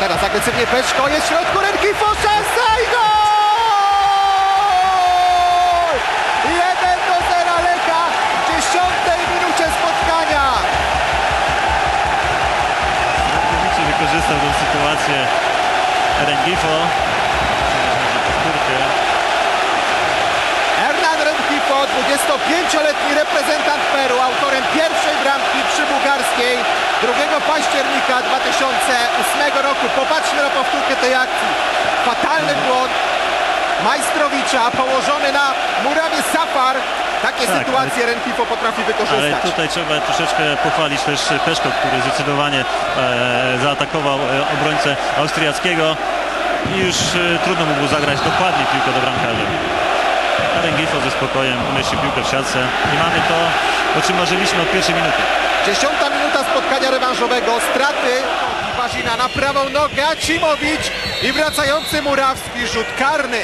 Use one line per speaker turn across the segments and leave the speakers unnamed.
teraz agresywnie Peszko, jest w środku ręki, szansa i gol! 1 do 0 Lecha w 10 minucie spotkania.
Całkowicie wykorzystał tę sytuację Rengifo.
Hernan Rengifo, 25-letni reprezentant Peru, autorem pierwszej bramki przy bułgarskiej 2 października 2008 roku. Popatrzmy na powtórkę tej akcji. Fatalny błąd Majstrowicza położony na murawie Safar. Takie
Tak,
sytuacje Rengifo potrafi
Ale
wykorzystać.
tutaj trzeba troszeczkę pochwalić też Peszko, który zdecydowanie e, zaatakował e, obrońcę austriackiego i już e, trudno mu było zagrać dokładnie piłkę do bramkarza. A Rengifo ze spokojem umieścił piłkę w siatce i mamy to, o czym marzyliśmy od pierwszej minuty.
Dziesiąta minuta spotkania rewanżowego. Straty Wazina na prawą nogę. Acimowicz i wracający Murawski. Rzut karny.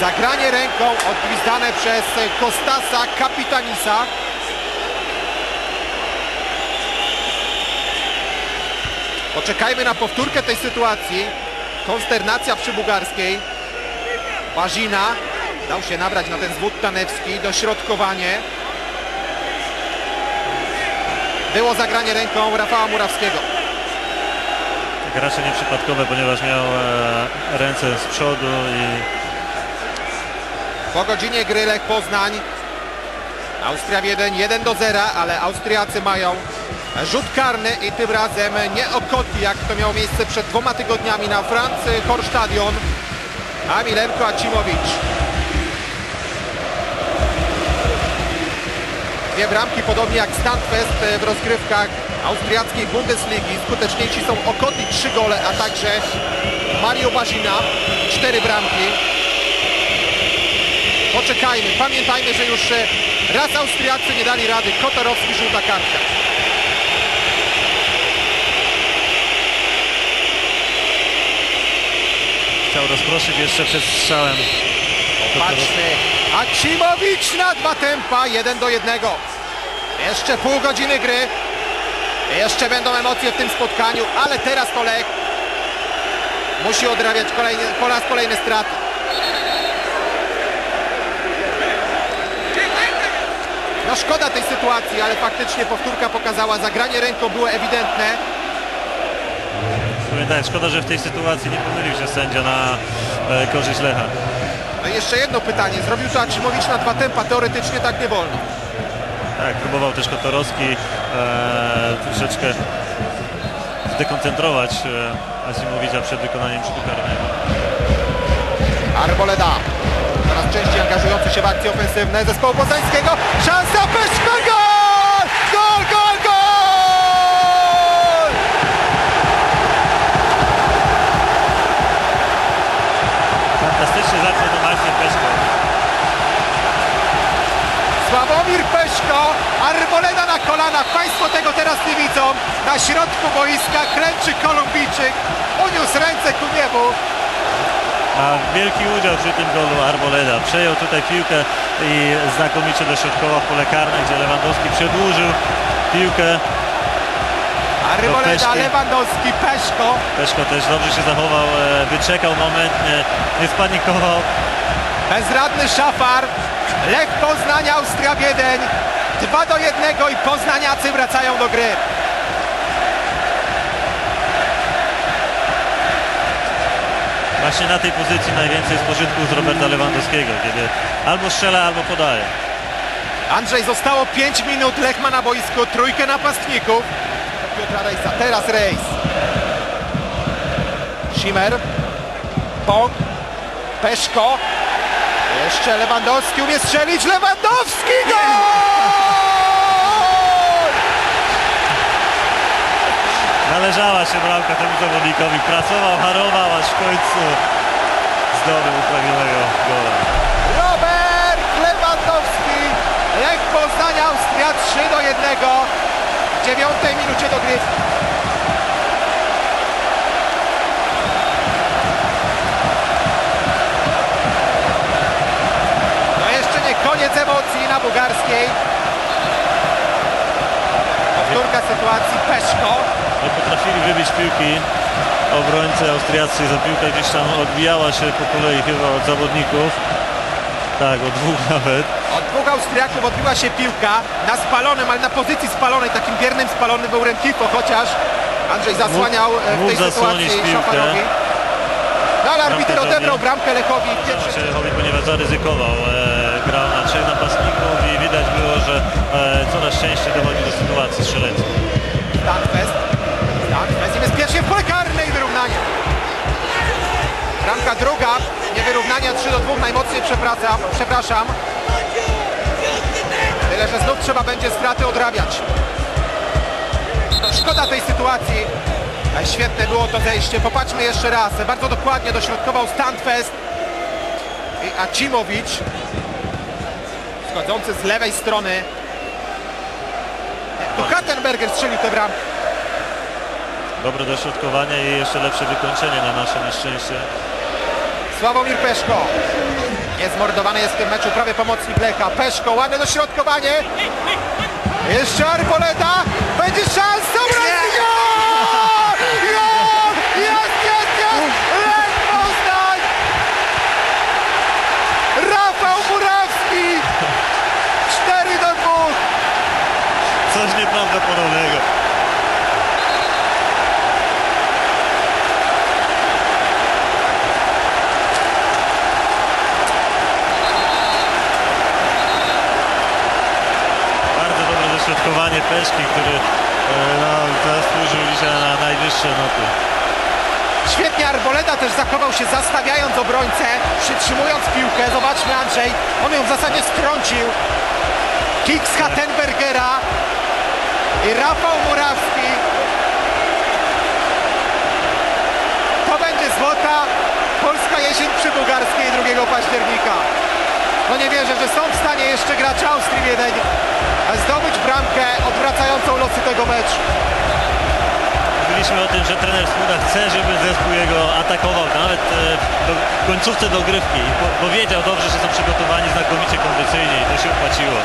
Zagranie ręką odgwizdane przez Kostasa Kapitanisa. Poczekajmy na powtórkę tej sytuacji. Konsternacja przy bułgarskiej. Wazina dał się nabrać na ten zwód Tanewski. Dośrodkowanie. Było zagranie ręką Rafała Murawskiego.
Raczej nieprzypadkowe, ponieważ miał e, ręce z przodu i
Po godzinie gry Lech Poznań. Austria 1, 1 do 0, ale Austriacy mają rzut karny i tym razem nie Okoti, jak to miało miejsce przed dwoma tygodniami na Francy Horstadion, a Milenko Acimowicz. Dwie bramki, podobnie jak Standfest w rozgrywkach austriackiej Bundesligi. Skuteczniejsi są Okoti, trzy gole, a także Mario Bazina, cztery bramki. Poczekajmy, pamiętajmy, że już e, raz Austriacy nie dali rady. Kotorowski, żółta kartka.
chciał rozproszyć jeszcze przed strzałem.
Patrzmy, Acimowicz na dwa tempa, jeden do jednego. Jeszcze pół godziny gry. Jeszcze będą emocje w tym spotkaniu, ale teraz to Lech musi odrabiać kolejny, po raz kolejny straty. No szkoda tej sytuacji, ale faktycznie powtórka pokazała, zagranie ręką było ewidentne.
Pamiętaj, szkoda, że w tej sytuacji nie pomylił się sędzia na e, korzyść Lecha.
No i jeszcze jedno pytanie, zrobił to Acimowicz na dwa tempa, teoretycznie tak nie wolno.
Tak, próbował też Kotorowski e, troszeczkę zdekoncentrować e, Asimowicza przed wykonaniem rzutu karnego.
Arboleda. Coraz częściej angażujący się w akcje ofensywne zespołu poznańskiego. Szansa Peszko, kolanach. Państwo tego teraz nie widzą. Na środku boiska kręczy Kolumbijczyk. Uniósł ręce ku niebu.
Ma wielki udział przy tym golu Arboleda. Przejął tutaj piłkę i znakomicie dośrodkował pole karne, gdzie Lewandowski przedłużył piłkę.
Arboleda. Lewandowski, Peszko.
Peszko też dobrze się zachował, e, wyczekał moment, nie, nie spanikował.
Bezradny szafar. Lech Poznań, Austria Wiedeń. 2 do 1 i poznaniacy wracają do gry.
Właśnie na tej pozycji najwięcej spożytków z Roberta Lewandowskiego, kiedy albo strzela, albo podaje.
Andrzej, zostało 5 minut, Lech ma na boisku trójkę napastników. Piotra Rejsa, teraz Rejs. Schimmer. Pong. Peszko. Jeszcze Lewandowski umie strzelić. Lewandowski gol!
Należała się bramka temu zawodnikowi, pracował, harował, aż w końcu zdobył upragnionego gola.
Robert Lewandowski. Lech Poznań, Austria 3 do 1. W dziewiątej minucie dogrywki. No jeszcze nie koniec emocji na bułgarskiej. Powtórka sytuacji Peszko.
nie potrafili wybić piłki. Obrońcy austriaccy, za piłka gdzieś tam odbijała się po kolei chyba od zawodników. Tak, od dwóch nawet.
Od dwóch Austriaków odbiła się piłka na spalonym, ale na pozycji spalonej, takim wiernym spalonym był Rentifo, chociaż Andrzej zasłaniał e, w
mógł
tej
zasłonić
sytuacji
piłkę.
Szaparowi. No ale arbiter odebrał bramkę Lechowi. Pierwszy
Czechowi, ponieważ zaryzykował. E, grał na trzech napastników i widać było, że e, coraz częściej dochodzi do sytuacji strzeleckich.
Stanfest. Stanfest niebezpiecznie w pole karne i wyrównanie. Bramka druga, nie wyrównania 3 do 2, najmocniej przepraszam, przepraszam. Tyle, że znów trzeba będzie straty odrabiać. No, szkoda tej sytuacji. Świetne było to zejście. Popatrzmy jeszcze raz. Bardzo dokładnie dośrodkował Stanfest i Acimowicz. Schodzący z lewej strony. To Kattenberger strzelił tę bramkę.
Dobre dośrodkowanie i jeszcze lepsze wykończenie na nasze nieszczęście.
Sławomir Peszko. Niezmordowany jest w tym meczu prawie pomocnik Lecha. Peszko, ładne dośrodkowanie. Jeszcze Arboleta. Będzie szansa. Brazylio! Gol! Jest, jest, jest! Lech Poznań! Rafał Murawski! 4 do 2.
Coś nieprawdopodobnego. Bardzo dobre Peszki, który e, no, dzisiaj na najwyższe noty.
Świetnie Arboleda też zachował się zastawiając obrońcę, przytrzymując piłkę. Zobaczmy Andrzej, on ją w zasadzie strącił. Kick z Kattenbergera i Rafał Murawski. To będzie złota polska jesień przy Bułgarskiej 2 października. No nie wierzę, że są w stanie jeszcze gracze Austrii Wiedeń zdobyć bramkę odwracającą losy tego meczu.
Mówiliśmy o tym, że trener Słuda chce, żeby zespół jego atakował nawet e, do, w końcówce dogrywki, bo, bo wiedział dobrze, że są przygotowani znakomicie kondycyjnie i to się opłaciło.